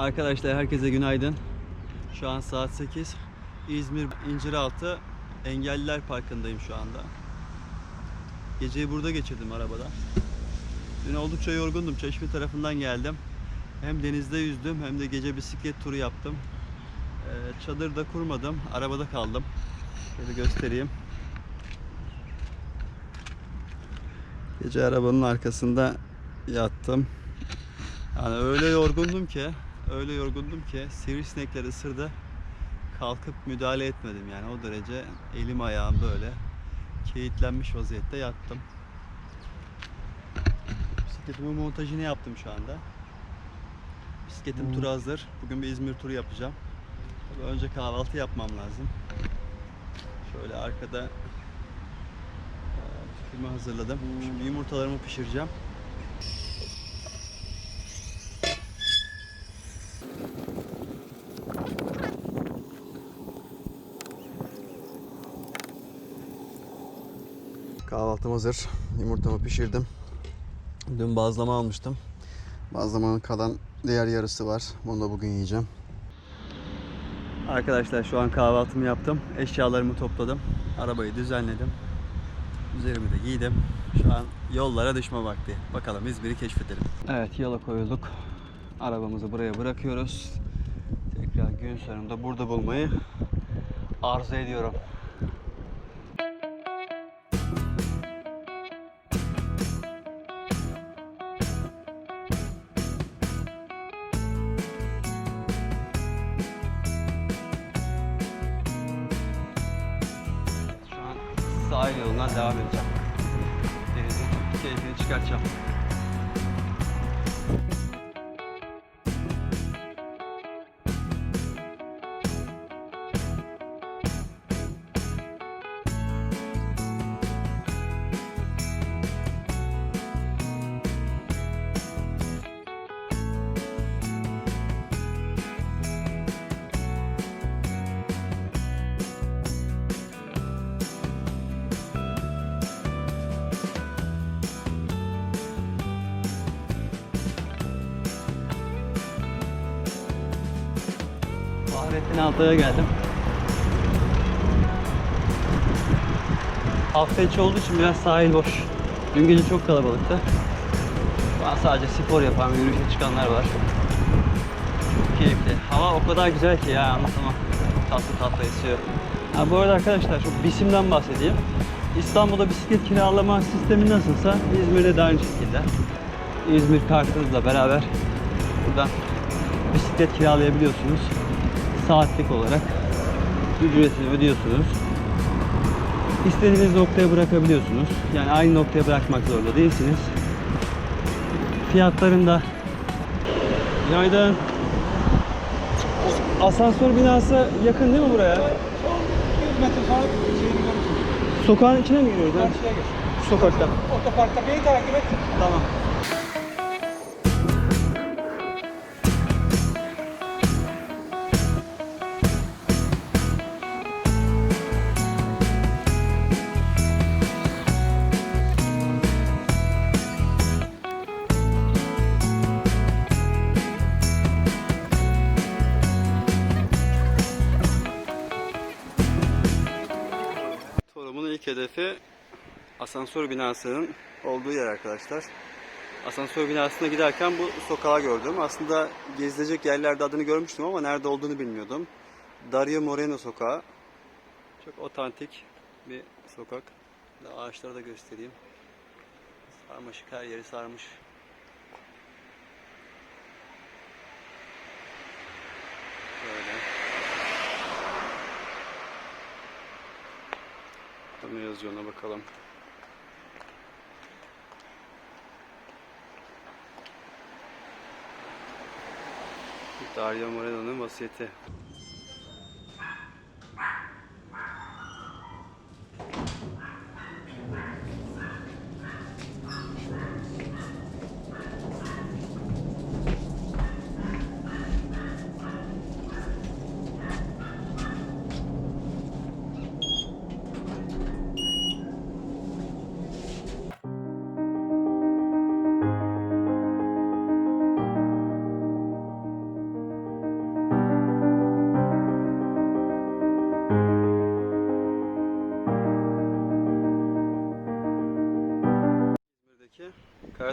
Arkadaşlar herkese günaydın. Şu an saat 8. İzmir İnciraltı Engelliler Parkı'ndayım şu anda. Geceyi burada geçirdim arabada. Dün oldukça yorgundum. Çeşme tarafından geldim. Hem denizde yüzdüm hem de gece bisiklet turu yaptım. Ee, çadırda kurmadım. Arabada kaldım. Şöyle göstereyim. Gece arabanın arkasında yattım. Yani öyle yorgundum ki, öyle yorgundum ki sivrisinekler ısırdı. Kalkıp müdahale etmedim yani o derece elim ayağım böyle kilitlenmiş vaziyette yattım. Bisikletimin montajını yaptım şu anda. Bisikletim turu hazır. Bugün bir İzmir turu yapacağım. Tabii önce kahvaltı yapmam lazım. Şöyle arkada eee, tüpümü hazırladım. Şimdi yumurtalarımı pişireceğim. Kahvaltım hazır. Yumurtamı pişirdim. Dün bazlama almıştım. Bazlamanın kalan diğer yarısı var. Bunu da bugün yiyeceğim. Arkadaşlar şu an kahvaltımı yaptım. Eşyalarımı topladım. Arabayı düzenledim. Üzerimi de giydim. Şu an yollara düşme vakti. Bakalım İzmir'i keşfedelim. Evet yola koyulduk. Arabamızı buraya bırakıyoruz. Tekrar gün sonunda burada bulmayı arzu ediyorum. Altay'a geldim. Hafta içi olduğu için biraz sahil boş. Dün gece çok kalabalıktı. Şu an sadece spor yapan, yürüyüşe çıkanlar var. Çok keyifli. Hava o kadar güzel ki ya anlatamam. Tatlı tatlı esiyor. Ha, bu arada arkadaşlar şu bisimden bahsedeyim. İstanbul'da bisiklet kiralama sistemi nasılsa İzmir'de de aynı şekilde. İzmir kartınızla beraber buradan bisiklet kiralayabiliyorsunuz. Saatlik olarak ücretini ödüyorsunuz. İstediğiniz noktaya bırakabiliyorsunuz. Yani aynı noktaya bırakmak zorunda değilsiniz. Fiyatlarında Günaydın. Asansör binası yakın değil mi buraya? 100 metre sonra şeyini görürsün. Sokağın içine mi giriyoruz? Karşıya. Şu sokakta. Otoparkta beni takip et. Tamam. Hedefi asansör binasının olduğu yer arkadaşlar. Asansör binasına giderken bu sokağı gördüm. Aslında gezilecek yerlerde adını görmüştüm ama nerede olduğunu bilmiyordum. Dario Moreno sokağı. Çok otantik bir sokak. Ağaçları da göstereyim. Sarmaşık her yeri sarmış. Böyle. Burada Ne yazıyor ona bakalım. Dario Moreno'nun vasiyeti.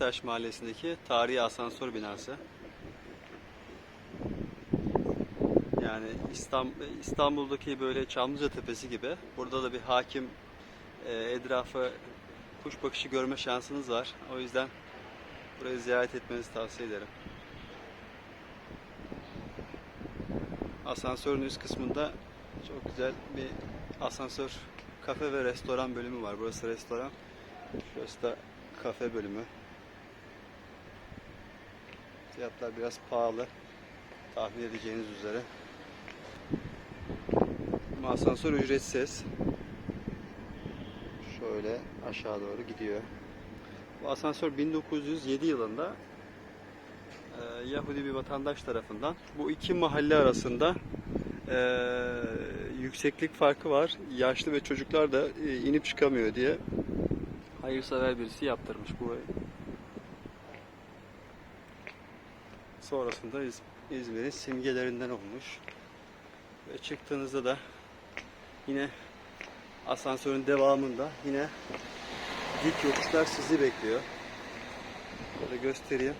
Demirtaş Mahallesi'ndeki tarihi asansör binası. Yani İstanbul, İstanbul'daki böyle Çamlıca Tepesi gibi burada da bir hakim e, etrafı kuş bakışı görme şansınız var. O yüzden burayı ziyaret etmenizi tavsiye ederim. Asansörün üst kısmında çok güzel bir asansör kafe ve restoran bölümü var. Burası restoran. Şurası da kafe bölümü. Fiyatlar biraz pahalı. Tahmin edeceğiniz üzere. Ama asansör ücretsiz. Şöyle aşağı doğru gidiyor. Bu asansör 1907 yılında e, Yahudi bir vatandaş tarafından bu iki mahalle arasında e, yükseklik farkı var. Yaşlı ve çocuklar da e, inip çıkamıyor diye hayırsever birisi yaptırmış burayı. Sonrasında İz- İzmir'in simgelerinden olmuş. Ve çıktığınızda da yine asansörün devamında yine dik yokuşlar sizi bekliyor. Böyle göstereyim.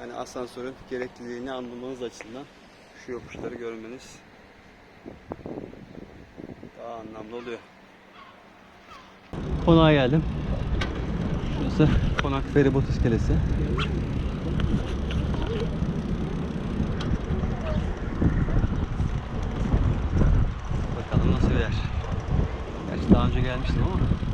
Yani asansörün gerekliliğini anlamanız açısından şu yokuşları görmeniz daha anlamlı oluyor. Konağa geldim. Şurası Konak Feribot İskelesi. Bakalım nasıl bir yer. Gerçi daha önce gelmiştim ama.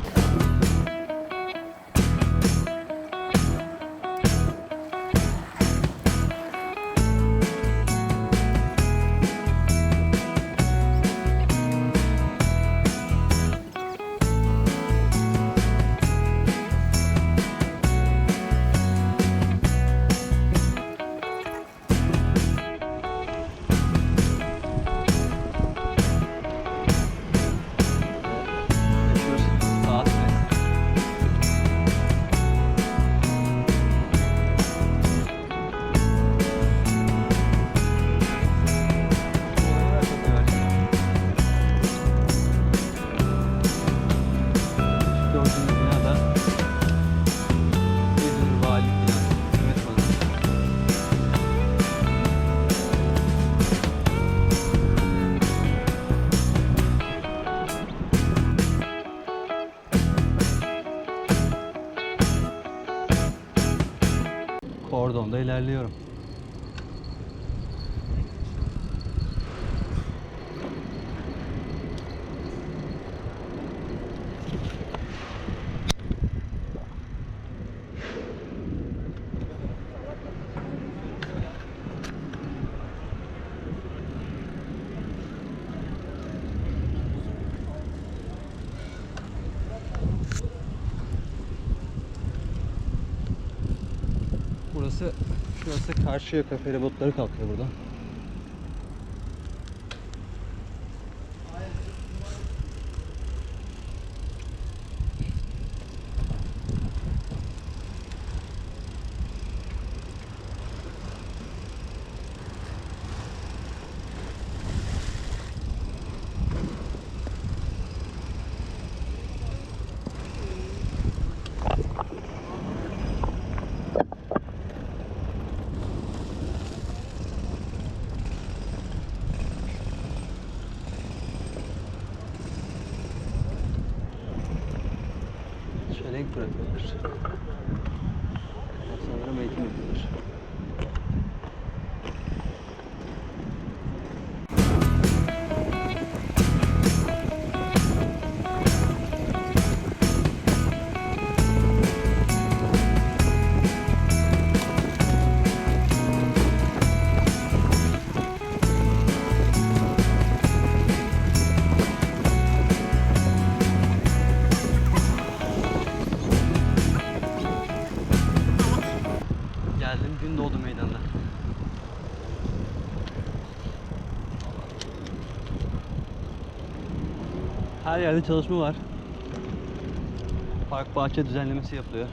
Kordonda ilerliyorum. Burası şurası Karşıyaka feribotları kalkıyor burada. Cheers. Yerde çalışma var. Park bahçe düzenlemesi yapılıyor.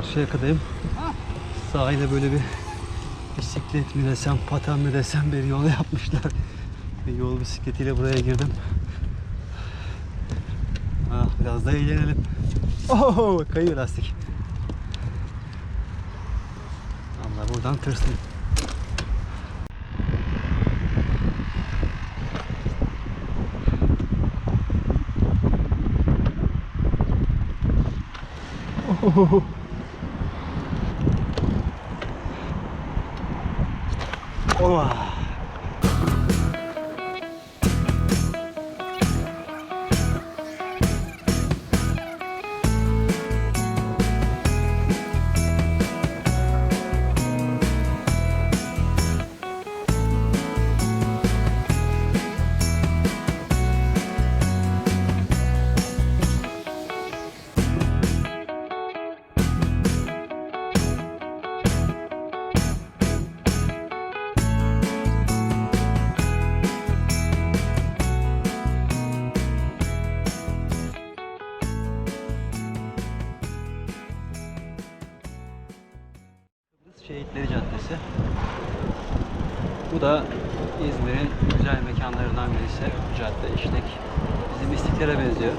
karşı yakadayım. Sahile böyle bir bisiklet mi desem, paten mi desem bir yol yapmışlar. Bir yol bisikletiyle buraya girdim. Ah, biraz da eğlenelim. Oh, kayıyor lastik. Allah buradan tırsın. Oh, oh. 哇! Şehitleri Caddesi. Bu da İzmir'in güzel mekanlarından birisi. Bu cadde işlek. Bizim istiklale benziyor.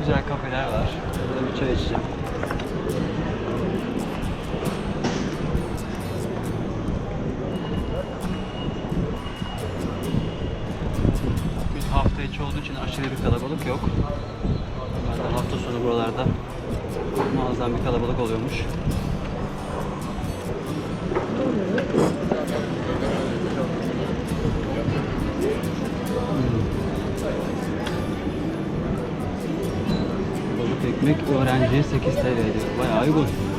Güzel kafeler var. Burada bir çay içeceğim. Olduğu için aşırı bir kalabalık yok. Ben de hafta sonu buralarda muazzam bir kalabalık oluyormuş. Balık ekmek öğrenciye 8 TL diyor. Bayağı uygun.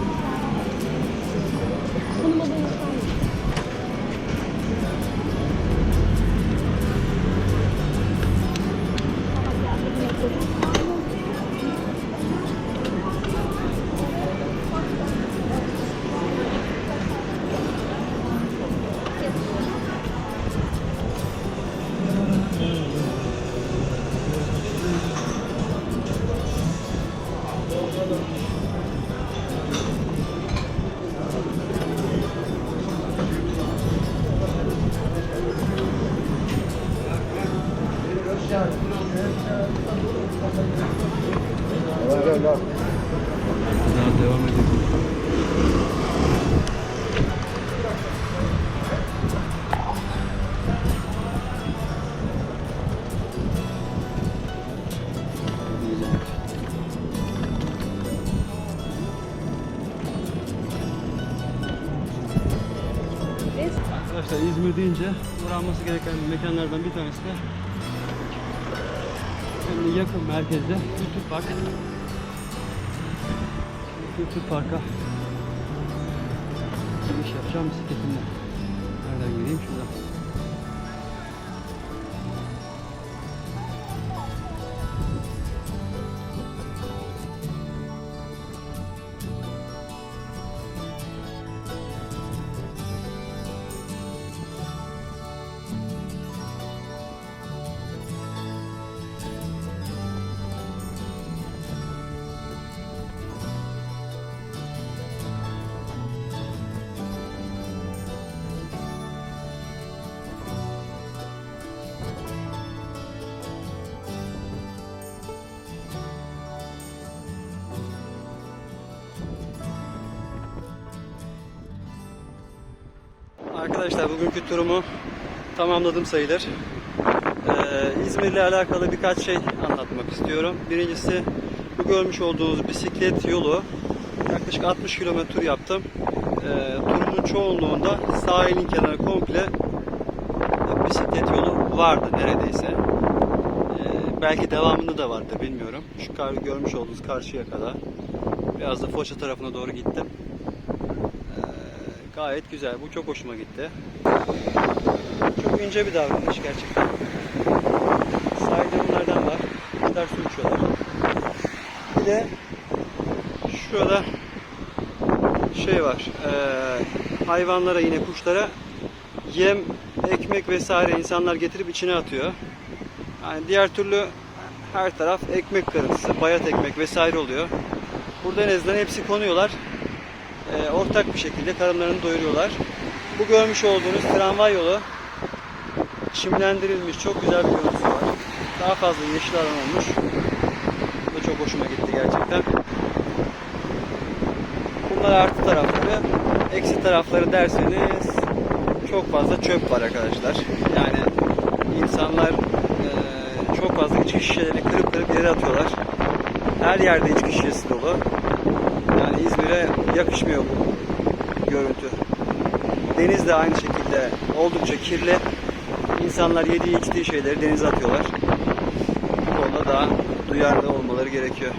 Devam edelim. Arkadaşlar İzmir deyince uğranması gereken mekanlardan bir tanesi de Şimdi yakın merkezde Kültür Park. Kültür Park'a giriş yapacağım bisikletimle. Nereden gireyim? Şuradan. Arkadaşlar bugünkü turumu tamamladım sayılır. Ee, İzmir'le alakalı birkaç şey anlatmak istiyorum. Birincisi bu görmüş olduğunuz bisiklet yolu yaklaşık 60 kilometre tur yaptım. Ee, turumun çoğunluğunda sahilin kenarı komple bisiklet yolu vardı neredeyse. Ee, belki devamında da vardı bilmiyorum. Şu kar, görmüş olduğunuz karşıya kadar. Biraz da Foça tarafına doğru gittim. Gayet güzel. Bu çok hoşuma gitti. Çok ince bir davranış gerçekten. Sahilde bunlardan var. Kuşlar su içiyorlar. Bir de şurada şey var. Ee, hayvanlara yine kuşlara yem, ekmek vesaire insanlar getirip içine atıyor. Yani diğer türlü her taraf ekmek kırıntısı, bayat ekmek vesaire oluyor. Burada en azından hepsi konuyorlar. Ortak bir şekilde karınlarını doyuruyorlar. Bu görmüş olduğunuz tramvay yolu çimlendirilmiş, çok güzel bir görüntüsü var. Daha fazla yeşil alan olmuş. Bu da çok hoşuma gitti gerçekten. Bunlar artı tarafları. Eksi tarafları derseniz çok fazla çöp var arkadaşlar. Yani insanlar çok fazla içki şişelerini kırıp kırıp yere atıyorlar. Her yerde içki şişesi dolu. İzmir'e yakışmıyor bu görüntü. Deniz de aynı şekilde oldukça kirli. İnsanlar yediği içtiği şeyleri denize atıyorlar. Bu konuda daha duyarlı olmaları gerekiyor.